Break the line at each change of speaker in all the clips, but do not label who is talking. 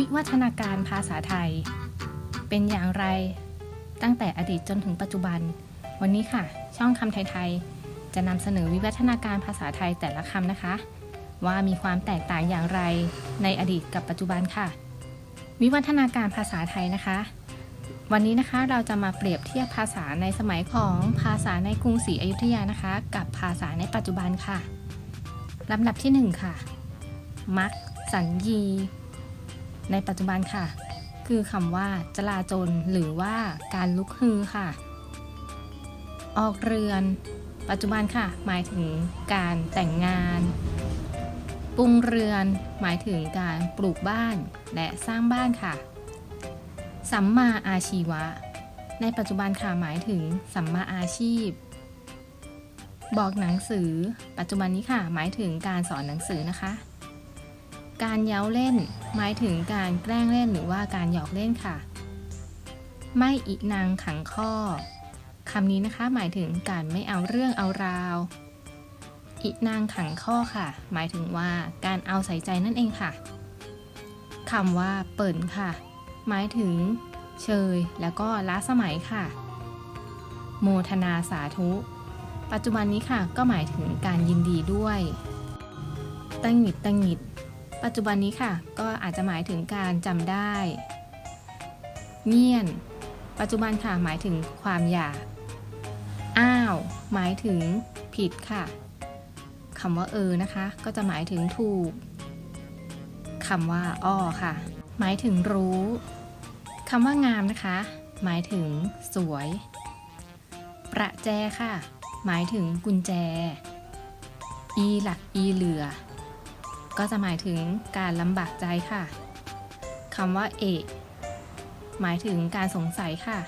วิวัฒนาการภาษาไทย เป็นอย่างไรตั้งแต่อดีตจนถึงปัจจุบัน วันนี้ค่ะ ช่องคำไทยๆจะนำเสนอวิวัฒนาการภาษาไทยแต่ละคำนะคะ ว่ามีความแตกต่างอย่างไรในอดีตกับปัจจุบันค่ะ วิวัฒนาการภาษาไทยนะคะ วันนี้นะคะเราจะมาเปรียบเทียบภาษาในสมัยของภาษาในกรุงศรีอยุธยานะคะ กับภาษาในปัจจุบันค่ะลำดับที่หนึ่งค่ะมักสัญญี ในปัจจุบันค่ะ คือคำว่าจลาจลหรือว่าการลุกฮือค่ะ ออกเรือน ปัจจุบันค่ะ หมายถึงการแต่งงาน ปรุงเรือน หมายถึงการปลูกบ้านและสร้างบ้านค่ะ สัมมาอาชีวะ ในปัจจุบันค่ะหมายถึงสัมมาอาชีพ บอกหนังสือ ปัจจุบันนี้ค่ะ หมายถึงการสอนหนังสือนะคะ การเย้าเล่น หมายถึงการแกล้งเล่นหรือว่าการหยอกเล่นค่ะ ไม่อีนางขังข้อคำนี้นะคะหมายถึงการไม่เอาเรื่องเอาราวอีนางขังข้อค่ะ หมายถึงว่าการเอาใส่ใจนั่นเองค่ะคำว่าเปิ่นค่ะ หมายถึง เชย แล้วก็ล้าสมัยค่ะ โมทนาสาธุ ปัจจุบันนี้ค่ะ ก็หมายถึงการยินดีด้วย ตังหิดตังหิด ปัจจุบันนี้ค่ะ ก็อาจจะหมายถึงการจำได้เงี่ยน ปัจจุบันค่ะหมายถึงความอยาก อ้าว หมายถึงผิดค่ะคำว่าเออนะคะ ก็จะหมายถึงถูกคำว่าอ้อค่ะ หมายถึงรู้คำว่างามนะคะ หมายถึงสวย ประแจค่ะ หมายถึงกุญแจ อีหลักอีเหลือ ก็จะหมายถึงการลำบากใจค่ะคำว่าเอกหมายถึงการสงสัยค่ะ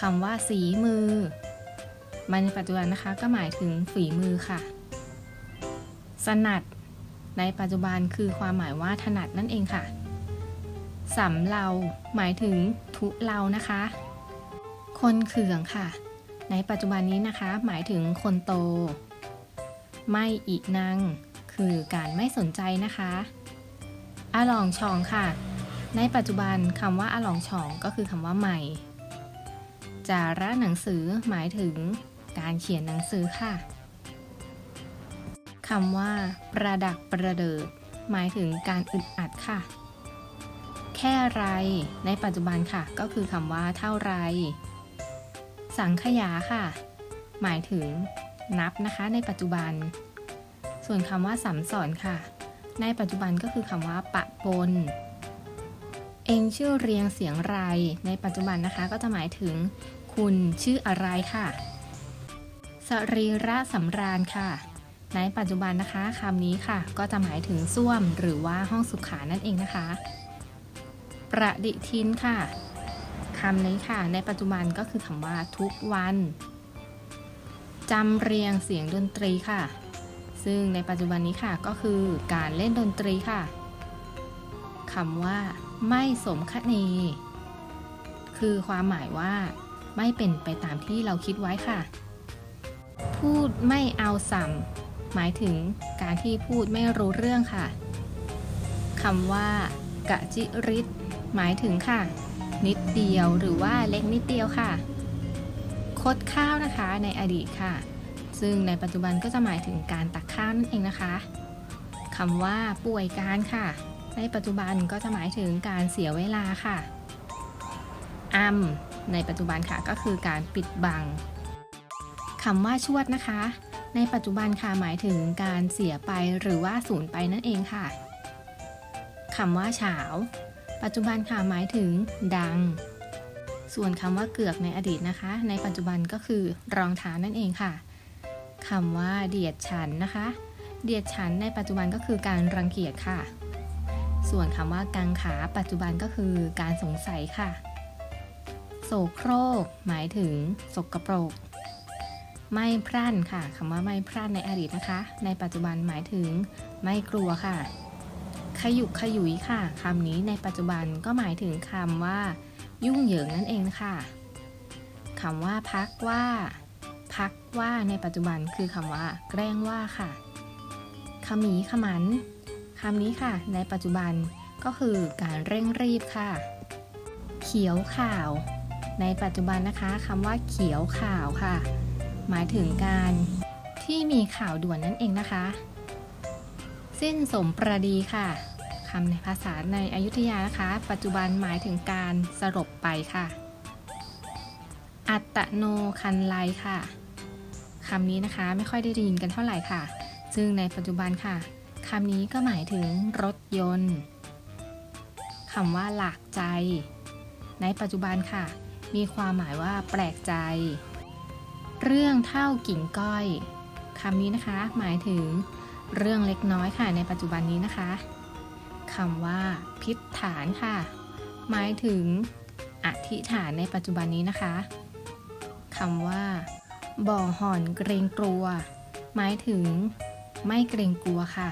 คำว่าสีมือมาในปัจจุบันนะคะก็หมายถึงฝีมือค่ะ สนัด ในปัจจุบันคือความหมายว่าถนัดนั่นเองค่ะสำเราหมายถึงทุเรานะคะ คนเขื่องค่ะ ในปัจจุบันนี้นะคะ หมายถึงคนโต ไม่อีนัง คือการไม่สนใจนะคะอาลองชองค่ะ ในปัจจุบันคำว่าอาลองชองก็คือคำว่าใหม่จาระหนังสือหมายถึงการเขียนหนังสือค่ะคำว่า ประดักประเดิด หมายถึงการอึดอัดค่ะ แค่ไร ในปัจจุบันค่ะ ก็คือคำว่าเท่าไร สังขยาค่ะ หมายถึงนับนะคะในปัจจุบัน ส่วนคำว่าสัมสอนค่ะ ในปัจจุบันก็คือคำว่า ปะปน เองชื่อเรียงเสียงไร ในปัจจุบันนะคะก็จะหมายถึง คุณชื่ออะไรค่ะ สรีระสำราญค่ะ ในปัจจุบันนะคะคำนี้ค่ะ ก็จะหมายถึงส้วมหรือว่าห้องสุขานั่นเองนะคะ ประดิทินค่ะคำนี้ค่ะ ในปัจจุบันก็คือคำว่าทุกวันจำเรียงเสียงดนตรีค่ะ ซึ่งในปัจจุบันนี้ค่ะก็คือการเล่นดนตรีค่ะคำว่า ไม่สมคเนคือความหมายว่าไม่เป็นไปตามที่เราคิดไว้ค่ะ พูดไม่เอาสัมหมายถึงการที่พูดไม่รู้เรื่องค่ะคำว่ากะจิริตหมายถึงค่ะ นิดเดียวหรือว่าเล็กนิดเดียวค่ะ คดข้าวนะคะในอดีตค่ะ ซึ่งในปัจจุบันก็จะหมายถึงการตักข้าวนั่นเองนะคะคำว่าป่วยการค่ะ ในปัจจุบันก็จะหมายถึงการเสียเวลาค่ะอัมในปัจจุบันค่ะก็คือการปิดบังคำว่าชวดนะคะ ในปัจจุบันค่ะหมายถึงการเสียไปหรือว่าสูญไปนั่นเองค่ะคำว่าเฉาปัจจุบันค่ะหมายถึงดัง ส่วนคำว่าเกือกในอดีตนะคะ ในปัจจุบันก็คือรองเท้านั่นเองค่ะ คำว่าเดียดฉันนะคะ เดียดฉันในปัจจุบันก็คือการรังเกียจค่ะ ส่วนคำว่ากังขาปัจจุบันก็คือการสงสัยค่ะ โสโครก หมายถึงสกปรก ไม่พรั่นค่ะคำว่าไม่พรั่นในอดีตนะคะ ในปัจจุบันหมายถึงไม่กลัวค่ะ ขยุกขยุยค่ะคำนี้ในปัจจุบันก็หมายถึงคำว่า ยุ่งเหยิงนั่นเองค่ะคำว่าพักว่า พักว่าในปัจจุบันคือคำว่า แกล้งว่าค่ะขมีขมันคำนี้ค่ะ ในปัจจุบันก็คือการเร่งรีบค่ะ เขียวข่าว ในปัจจุบันนะคะคำว่าเขียวข่าวค่ะ หมายถึงการที่มีข่าวด่วนนั่นเองนะคะ สิ้นสมประดีค่ะคำในภาษาในอยุธยานะคะ ปัจจุบันหมายถึงการสลบไปค่ะ อัตโนคันไลค่ะ คำนี้นะคะไม่ค่อยได้ยินกันเท่าไหร่ค่ะ ซึ่งในปัจจุบันค่ะคำนี้ก็หมายถึงรถยนต์คำว่าหลากใจ ในปัจจุบันค่ะ มีความหมายว่าแปลกใจ เรื่องเท่ากิ่งก้อยคำนี้นะคะ หมายถึงเรื่องเล็กน้อยค่ะ ในปัจจุบันนี้นะคะคำว่า พิษฐานค่ะ หมายถึงอธิฐานในปัจจุบันนี้นะคะคำว่า บ่อห่อนเกรงกลัว หมายถึง ไม่เกรงกลัวค่ะ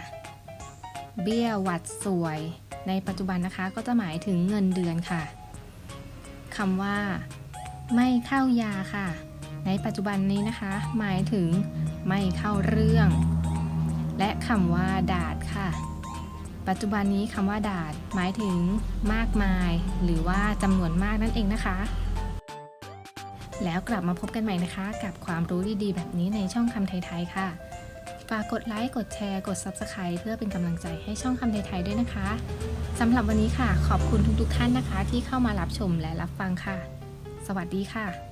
เบี้ยหวัดสวย ในปัจจุบันนะคะก็จะหมายถึงเงินเดือนค่ะคำว่า ไม่เข้ายาค่ะ ในปัจจุบันนี้นะคะ หมายถึง ไม่เข้าเรื่อง และคำว่า ดาดค่ะ ปัจจุบันนี้คำว่า ดาดหมายถึง มากมาย หรือว่าจำนวนมากนั่นเองนะคะ แล้วกลับมาพบกันใหม่นะคะ กับความรู้ดีๆ แบบนี้ในช่องคำไทยๆค่ะ ฝากกดไลค์ กดแชร์ กด Subscribe เพื่อเป็นกำลังใจให้ช่องคำไทยๆด้วยนะคะสำหรับวันนี้ค่ะ ขอบคุณทุกๆท่านนะคะ ที่เข้ามารับชมและรับฟังค่ะ สวัสดีค่ะ